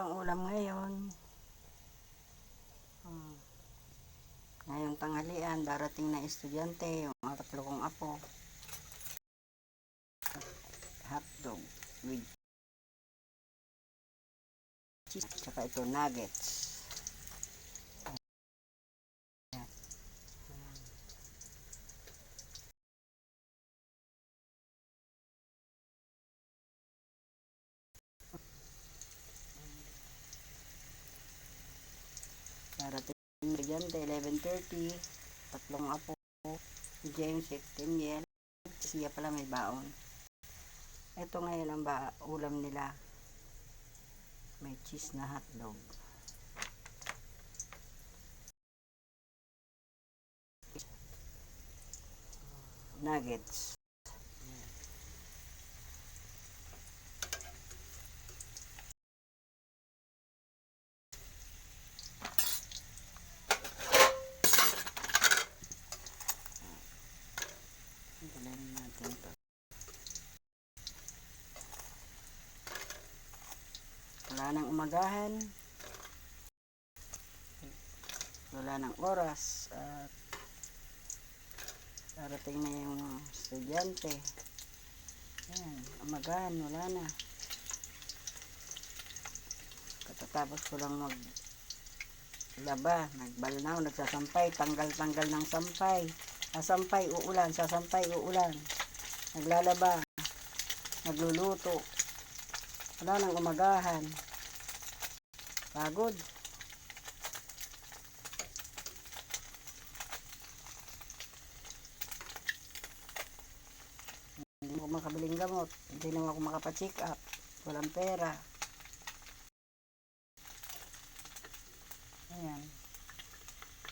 ang ulam ngayon. Hmm. Ngayong tanghalian, darating na estudyante, yung tatlo kong apo. Hotdog with cheese. Tsaka ito, nuggets. Darating estudyante, 11.30. Tatlong apo. James, 15 year. Siya pala may baon. Ito ngayon ang ba ulam nila. May cheese na hotdog. Nuggets. Wala nang umagahan. Wala nang oras. At darating na yung estudyante. Yan, umagahan, wala na. Katatapos ko lang mag laba, nagbalnaw, nagsasampay, tanggal-tanggal ng sampay. Sasampay, uulan, sasampay, uulan. Naglalaba, nagluluto. Wala nang umagahan. Pagod. Hindi mo makabiling gamot. Hindi naman ako makapacheck up. Walang pera.